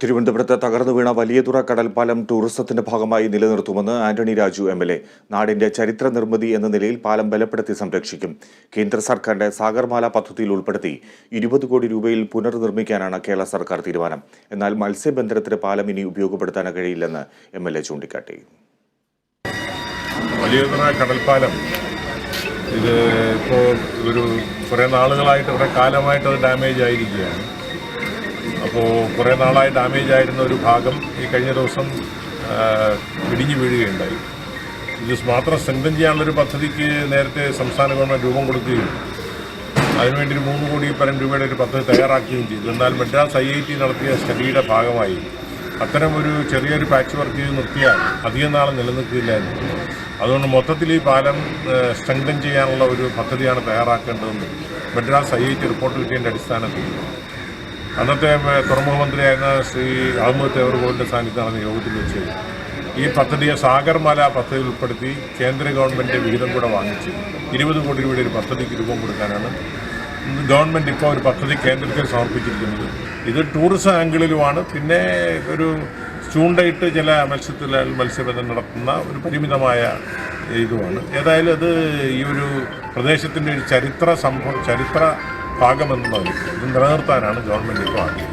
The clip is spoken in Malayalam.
തിരുവനന്തപുരത്ത് തകർന്നു വീണ വലിയതുറ കടൽപ്പാലം ടൂറിസത്തിന്റെ ഭാഗമായി നിലനിർത്തുമെന്ന് Antony Raju M L A. നാടിന്റെ ചരിത്ര നിർമ്മിതി എന്ന നിലയിൽ പാലം ബലപ്പെടുത്തി സംരക്ഷിക്കും. കേന്ദ്ര സർക്കാരിന്റെ സാഗർമാല പദ്ധതിയിൽ ഉൾപ്പെടുത്തി ഇരുപത് കോടി രൂപയിൽ പുനർനിർമ്മിക്കാനാണ് കേരള സർക്കാർ തീരുമാനം. എന്നാൽ മത്സ്യബന്ധനത്തിന് പാലം ഇനി ഉപയോഗപ്പെടുത്താൻ കഴിയില്ലെന്ന് എം എൽ എ ചൂണ്ടിക്കാട്ടി. ഇത് ഇപ്പോൾ ഒരു കുറേ നാളുകളായിട്ട് കാലമായിട്ട് അത് ഡാമേജ് ആയിരിക്കുകയാണ്. അപ്പോൾ കുറേ നാളായി ഡാമേജ് ആയിരുന്ന ഒരു ഭാഗം ഈ കഴിഞ്ഞ ദിവസം ഇടിഞ്ഞു വീഴുകയുണ്ടായി. ഇത് മാത്രം സ്ട്രെങ്തൻ ചെയ്യാനുള്ളൊരു പദ്ധതിക്ക് നേരത്തെ സംസ്ഥാന ഗവൺമെന്റ് രൂപം കൊടുക്കുകയും അതിനുവേണ്ടി ഒരു മൂന്ന് കോടി പരം രൂപയുടെ ഒരു പദ്ധതി തയ്യാറാക്കുകയും ചെയ്തു. എന്നാൽ മദ്രാസ് ഐ ഐ ടി നടത്തിയ സ്റ്റഡിയുടെ ഭാഗമായി അത്തരം ഒരു ചെറിയൊരു പാച്ച് വർക്ക് ചെയ്ത് നിർത്തിയാൽ അധികം നാൾ നിലനിൽക്കില്ലായിരുന്നു അതുകൊണ്ട് മൊത്തത്തിൽ ഈ പാലം സ്ട്രെങ്തൻ ചെയ്യാനുള്ള ഒരു പദ്ധതിയാണ് തയ്യാറാക്കേണ്ടതെന്ന് Madras I I T report കിട്ടിയതിന്റെ അടിസ്ഥാനത്തിൽ അന്നത്തെ തുറമുഖ മന്ത്രിയായിരുന്ന ശ്രീ അഹമ്മദ് തേവർഗോളിന്റെ സാന്നിധ്യം നടന്ന യോഗത്തിൽ വെച്ച് ഈ പദ്ധതിയെ സാഗർമാല പദ്ധതി ഉൾപ്പെടുത്തി കേന്ദ്ര ഗവൺമെന്റ് വിഹിതം കൂടെ വാങ്ങിച്ച് ഇരുപത് കോടി രൂപയുടെ ഒരു പദ്ധതിക്ക് രൂപം കൊടുക്കാനാണ് ഗവൺമെന്റ് ഇപ്പോൾ ഒരു പദ്ധതി കേന്ദ്രത്തിൽ സമർപ്പിച്ചിരിക്കുന്നത്. ഇത് ടൂറിസം ആംഗിളിലുമാണ്. പിന്നെ ഒരു ചൂണ്ടയിട്ട് ചില മത്സ്യത്തിൽ മത്സ്യബന്ധനം നടത്തുന്ന ഒരു പരിമിതമായ ഇതുമാണ്. ഏതായാലും അത് ഈ ഒരു പ്രദേശത്തിന്റെ ഒരു ചരിത്ര സംഭവം ചരിത്ര ഭാഗമെന്നുള്ളത് ഇത് നിലനിർത്താനാണ് ഗവൺമെന്റ് ഇപ്പോൾ ആഗ്രഹിക്കുന്നത്.